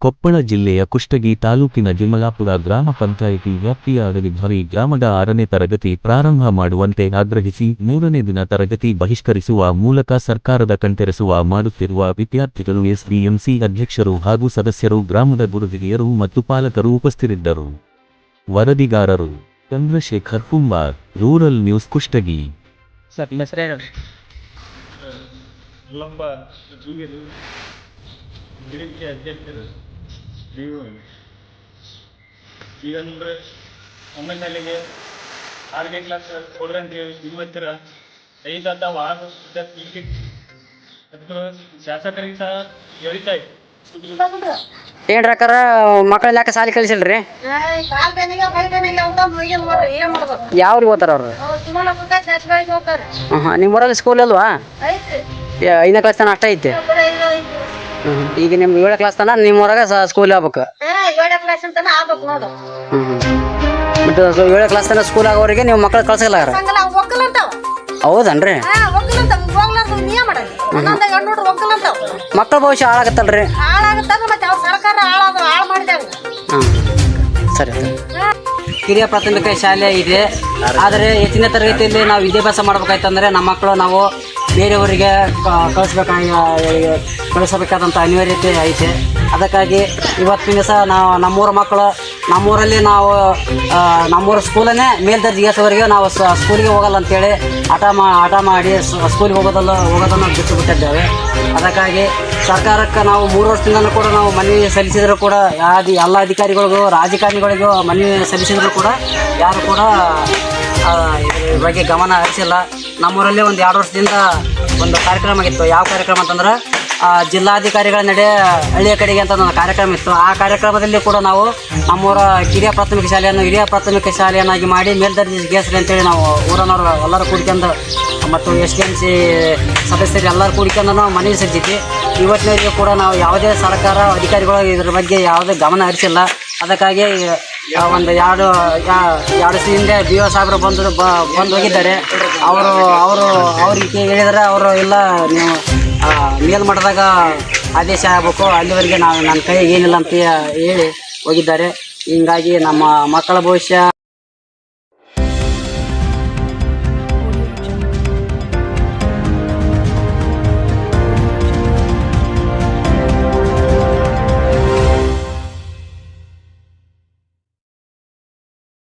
ಕೊಪ್ಪಳ ಜಿಲ್ಲೆಯ ಕುಷ್ಟಗಿ ತಾಲೂಕಿನ ಜಿಮಲಾಪುರ ಗ್ರಾಮ ಪಂಚಾಯಿತಿ ವ್ಯಾಪ್ತಿಯ ಅಡವಿಧ್ವರಿ ಗ್ರಾಮದ ಆರನೇ ತರಗತಿ ಪ್ರಾರಂಭ ಮಾಡುವಂತೆ ಆಗ್ರಹಿಸಿ ಮೂರನೇ ದಿನ ತರಗತಿ ಬಹಿಷ್ಕರಿಸುವ ಮೂಲಕ ಸರ್ಕಾರದ ಕಣ್ತೆರೆಸುವ ಮಾಡುತ್ತಿರುವ ವಿದ್ಯಾರ್ಥಿಗಳು ಎಸ್ಡಿಎಂಸಿ ಅಧ್ಯಕ್ಷರು ಹಾಗೂ ಸದಸ್ಯರು ಗ್ರಾಮದ ಗುರುಹಿರಿಯರು ಮತ್ತು ಪಾಲಕರು ಉಪಸ್ಥಿತರಿದ್ದರು ವರದಿಗಾರರು ಚಂದ್ರಶೇಖರ್ ಕುಂಬಾರ್ ರೂರಲ್ ನ್ಯೂಸ್ ಕುಷ್ಟಗಿ. ಅಧ್ಯಕ್ಷರು. ನೀವು ಈಗ ಅಂದ್ರೆ ಒಂಬತ್ತನೇ ಶಾಲೆಗೆ ಆರನೇ ಕ್ಲಾಸ್ ಕೊಡ್ರಿ ಅಂತ ಹೇಳಿ ಇವತ್ತರ ಐದಂತ ವಾರ ಶಾಸಕರಿಗೆ ಸಹ ಹೇಳ್ತಾ ಇತ್ತು ಏನ್ರಿ ಅಕ್ಕಾರ ಮಕ್ಕಳು ಯಾಕೆ ಸಾಲಿ ಕಳಿಸಿಲ್ರಿ? ಯಾವ್ರಿಗೆ ಓದ್ತಾರ ಅವ್ರು? ನಿಮ್ಮ ಊರಲ್ಲಿ ಸ್ಕೂಲ್ ಅಲ್ವಾ ಐದನೇ ಕ್ಲಾಸ್ ತನಕ ಅಷ್ಟೇ ಐತಿ? ಹ್ಮ್. ಈಗ ನಿಮ್ಗೆ ಏಳನೇ ಕ್ಲಾಸ್ ತನಕ ನಿಮ್ಮ ಊರಾಗ ಸ್ಕೂಲ್ ಆಗ್ಬೇಕು. ಮತ್ತು ಏಳನೇ ಕ್ಲಾಸ್ ತನಕ ಸ್ಕೂಲ್ ಆಗೋರಿಗೆ ನೀವು ಮಕ್ಕಳು ಕಳ್ಸಲ್ಲ ಹೌದನ್ರಿ? ಮಕ್ಕಳ ಭವಿಷ್ಯ ಹಾಳಾಗತ್ತಲ್ರಿ? ಹಾಂ ಸರಿ ಸರಿ. ಹಿರಿಯ ಪ್ರಾಥಮಿಕ ಶಾಲೆ ಇದೆ. ಆದರೆ ಹೆಚ್ಚಿನ ತರಗತಿಯಲ್ಲಿ ನಾವು ವಿದ್ಯಾಭ್ಯಾಸ ಮಾಡ್ಬೇಕಾಯ್ತಂದ್ರೆ ನಮ್ಮ ಮಕ್ಕಳು ನಾವು ಬೇರೆಯವರಿಗೆ ಕಳಿಸ್ಬೇಕಾಗಿ ಕಳಿಸಬೇಕಾದಂಥ ಅನಿವಾರ್ಯತೆ ಐತೆ. ಅದಕ್ಕಾಗಿ ಇವತ್ತಿನ ದಿವಸ ನಾವು ನಮ್ಮೂರ ಮಕ್ಕಳು, ನಮ್ಮೂರಲ್ಲಿ ನಾವು ನಮ್ಮೂರ ಸ್ಕೂಲನ್ನೇ ಮೇಲ್ದರ್ಜೆಗೆಸವರೆಗೆ ನಾವು ಸ್ಕೂಲಿಗೆ ಹೋಗಲ್ಲ ಅಂತೇಳಿ ಹಠ ಮಾ, ಹಠ ಮಾಡಿ ಸ್ಕೂಲಿಗೆ ಹೋಗೋದಲ್ಲ, ಹೋಗೋದನ್ನು ಬಿಟ್ಟು ಬಿಟ್ಟಿದ್ದೇವೆ ಅದಕ್ಕಾಗಿ ಸರ್ಕಾರಕ್ಕೆ ನಾವು ಮೂರು ವರ್ಷದಿಂದಲೂ ಕೂಡ ನಾವು ಮನವಿ ಸಲ್ಲಿಸಿದರೂ ಕೂಡ ಯಾದಿ, ಎಲ್ಲ ಅಧಿಕಾರಿಗಳಿಗೂ, ರಾಜಕಾರಣಿಗಳಿಗೂ ಮನವಿ ಸಲ್ಲಿಸಿದರೂ ಕೂಡ ಯಾರು ಕೂಡ ಇದ್ರ ಬಗ್ಗೆ ಗಮನ ಹರಿಸಿಲ್ಲ. ನಮ್ಮೂರಲ್ಲಿ ಒಂದು ಎರಡು ವರ್ಷದಿಂದ ಒಂದು ಕಾರ್ಯಕ್ರಮ ಆಗಿತ್ತು ಯಾವ ಕಾರ್ಯಕ್ರಮ ಅಂತಂದ್ರೆ ಜಿಲ್ಲಾಧಿಕಾರಿಗಳ ನಡೆ ಹಳ್ಳಿಯ ಕಡೆಗೆ ಅಂತ ಒಂದು ಕಾರ್ಯಕ್ರಮ ಇತ್ತು. ಆ ಕಾರ್ಯಕ್ರಮದಲ್ಲಿ ಕೂಡ ನಾವು ನಮ್ಮೂರ ಕಿರಿಯ ಪ್ರಾಥಮಿಕ ಶಾಲೆಯನ್ನು ಹಿರಿಯ ಪ್ರಾಥಮಿಕ ಶಾಲೆಯನ್ನಾಗಿ ಮಾಡಿ ಮೇಲ್ದರ್ಜೆಗೇಸರಿ ಅಂತೇಳಿ ನಾವು ಊರನವರು ಎಲ್ಲರೂ ಕೂಡ್ಕೊಂಡು ಮತ್ತು ಎಸ್ ಡಿ ಎಂ ಸಿ ಸದಸ್ಯರು ಎಲ್ಲರೂ ಕೂಡ್ಕೊಂಡು ನಾವು ಮನವಿ ಸಲ್ಲಿಸಿದ್ವಿ. ಇವತ್ತಿನವರೆಗೂ ಕೂಡ ನಾವು ಯಾವುದೇ ಸರ್ಕಾರ ಅಧಿಕಾರಿಗಳು ಇದ್ರ ಬಗ್ಗೆ ಯಾವುದೇ ಗಮನ ಹರಿಸಿಲ್ಲ. ಅದಕ್ಕಾಗಿ ಒಂದು ಎರಡು ಎರಡು ದಿವಸ ಹಿಂದೆ ಬಿ ಒ ಸಾಹೇಬರು ಬಂದು ಬಂದು ಹೋಗಿದ್ದಾರೆ. ಅವರು ಅವರು ಅವ್ರಿಗೆ ಹೇಳಿದರೆ ಅವರು ಇಲ್ಲ, ನೀವು ಮೇಲ್ಮಟ್ಟದಾಗ ಆದೇಶ ಆಗಬೇಕು, ಅಲ್ಲಿವರೆಗೆ ನಾನು ನನ್ನ ಕೈ ಏನಿಲ್ಲ ಅಂತ ಹೇಳಿ ಹೋಗಿದ್ದಾರೆ. ಹಿಂಗಾಗಿ ನಮ್ಮ ಮಕ್ಕಳ ಭವಿಷ್ಯ